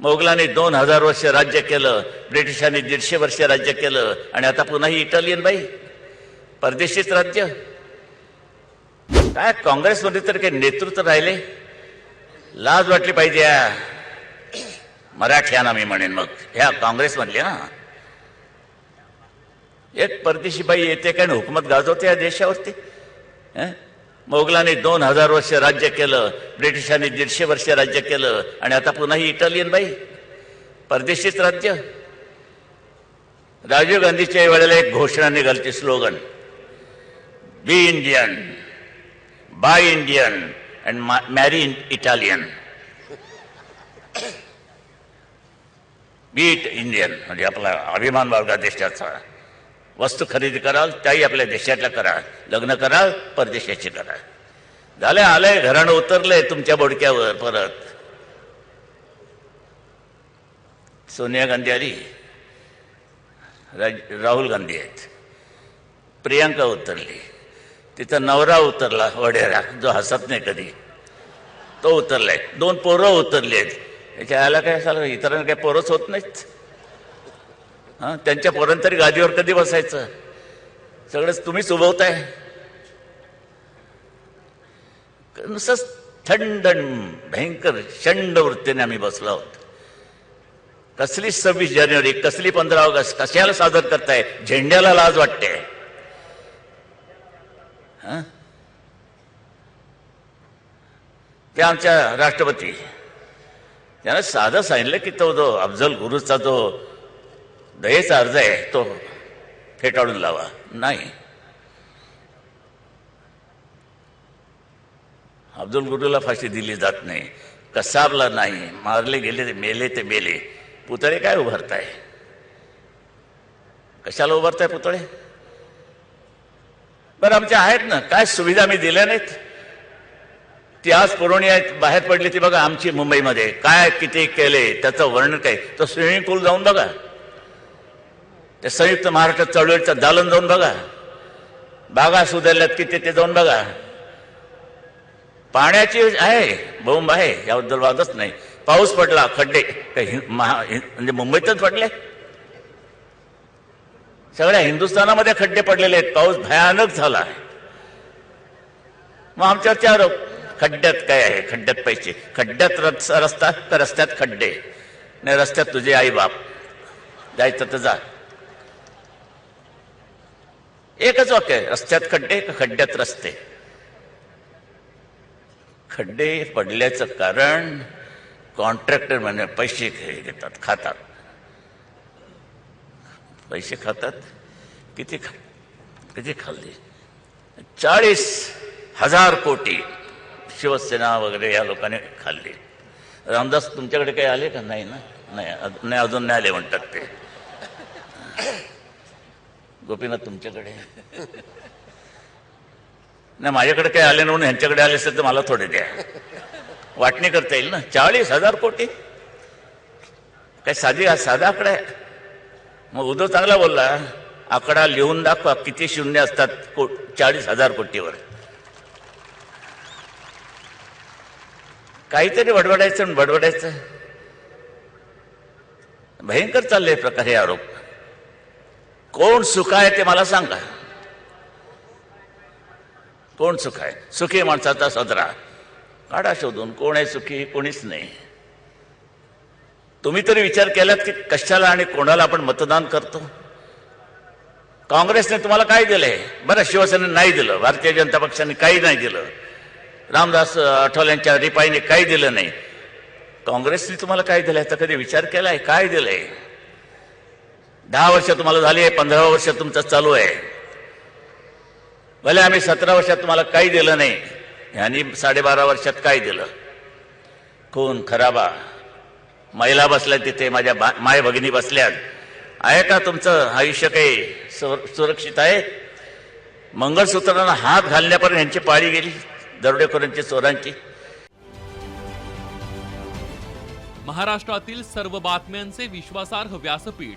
मोगलांनी दोन हजार वर्ष राज्य केलं ब्रिटिशांनी दीडशे वर्ष राज्य केलं आणि आता पुन्हा ही इटालियन बाई. परदेशीच राज्य. काय काँग्रेसमध्ये तर काही नेतृत्व राहिले? लाज वाटली पाहिजे या. मराठ्यांना मी म्हणेन मग. ह्या काँग्रेसमधले ना एक परदेशी बाई येते काय आणि हुकूमत गाजवते या देशावरती? मोगलांनी दोन हजार वर्ष राज्य केलं ब्रिटिशांनी दीडशे वर्ष राज्य केलं आणि आता पुन्हा ही इटालियन बाई परदेशीच राज्य. राजीव गांधीच्या वेळेला एक घोषणा निघालती slogan be Indian buy Indian and marry Italian be Indian म्हणजे आपला अभिमान बाळगा देशाचा. वस्तू खरेदी कराल त्याही आपल्या देशातल्या करा. लग्न करा परदेशाची करा. झालं आलंय घरानं उतरलंय तुमच्या बोडक्यावर परत. सोनिया गांधी आली. राज- राहुल गांधी आहेत. प्रियांका उतरली. तिचा नवरा उतरला वडेरा. जो हसत नाही कधी. तो उतरलाय. दोन पोरं उतरली आहेत. याच्या आला काय झालं इतरांना काय पोरंच होत नाहीत? हा त्यांच्या पोरांतरी गादीवर कधी बसायचं? सगळंच तुम्हीच उभवताय. नुसतं थंड भयंकर शंड वृत्तीने आम्ही बसलो आहोत. कसली सव्वीस जानेवारी कसली पंधरा ऑगस्ट कशाला सादर करताय? झेंड्याला लाज वाटते. ते आमच्या राष्ट्रपती. त्यानं साधं सांगितलं की तो जो अफजल गुरुचा जो दयेचा अर्ज आहे तो फेटाळून लावा. नाही. अब्दुल गुरुला फाशी दिली जात नाही. कसाबला नाही. मारले गेले ते मेले ते मेले. पुतळे काय उभारताय? कशाला उभारताय पुतळे? बरं आमच्या आहेत ना. काय सुविधा मी दिल्या नाहीत? ती आज पुरवणी आहेत बाहेर पडली ती बघा आमची मुंबईमध्ये. काय किती केले त्याचं वर्णन काय? तो स्विमिंग पूल जाऊन बघा. त्या संयुक्त महाराष्ट्र चळवळीचं दालन जाऊन बघा. बागा सुधारल्यात किती ते जाऊन बघा. पाण्याची आहे बोंब आहे याबद्दल वादच नाही. पाऊस पडला खड्डे काही महा म्हणजे मुंबईतच पडले. सगळ्या हिंदुस्थानामध्ये खड्डे पडलेले आहेत पाऊस भयानक झाला आहे. मग आमच्यावरचे आरोप खड्ड्यात काय आहे? खड्ड्यात पैसे. खड्ड्यात रस्ता रस्ता तर रस्त्यात खड्डे. नाही रस्त्यात तुझे आई बाप. जायचं तर जा. एकच वाक्य आहे रस्त्यात खड्डे का खड्ड्यात रस्ते. खड्डे पडल्याचं कारण कॉन्ट्रॅक्टर म्हणजे पैसे घेतात खातात. पैसे खातात? किती खा किती खाल्ले? चाळीस हजार कोटी शिवसेना वगैरे या लोकांनी खाल्ली. रामदास तुमच्याकडे काही आले का? नाही ना? नाही नाही अजून नाही आले म्हणतात ते. गोपीनाथ तुमच्याकडे. नाही माझ्याकडे काही आले नाही म्हणून ह्यांच्याकडे आले असेल तर मला थोडे द्या. वाटणी करता येईल ना? चाळीस हजार कोटी. काय साधी साधा आकडा आहे. मग उद्धव चांगला बोलला आकडा लिहून दाखवा किती शून्य असतात को चाळीस हजार कोटीवर. काहीतरी बडबडायचं आणि बडबडायचं. भयंकर चालले प्रकार हे आरोप. कोण सुख आहे ते मला सांगा. कोण सुख आहे? सुखी माणसाचा सदरा. काढा शोधून कोण आहे सुखी कोणीच नाही. तुम्ही तरी विचार केलात की कशाला आणि कोणाला आपण मतदान करतो? काँग्रेसने तुम्हाला काय दिलंय? बरं शिवसेनेने नाही दिलं भारतीय जनता पक्षाने काही नाही दिलं. रामदास आठवल्यांच्या रिपाईने काही दिलं नाही. काँग्रेसने तुम्हाला काय दिलं तर कधी विचार केलाय? काय दिलंय? दहा वर्ष तुम्हाला झाली आहे पंधरा वर्ष तुमचं चालू आहे. भले आम्ही सतरा वर्षात तुम्हाला काही दिलं नाही ह्यांनी साडेबारा वर्षात काय दिलं. खून खराबा. महिला बसल्या तिथे माझ्या बा माय भगिनी बसल्यात आहे का तुमचं आयुष्य काही सुर- सुरक्षित आहे? मंगळसूत्रांना हात घालण्यापर्यंत यांची पाळी गेली दरोडेखोरांची चोरांची. महाराष्ट्रातील सर्व बातम्यांचे विश्वासार्ह व्यासपीठ.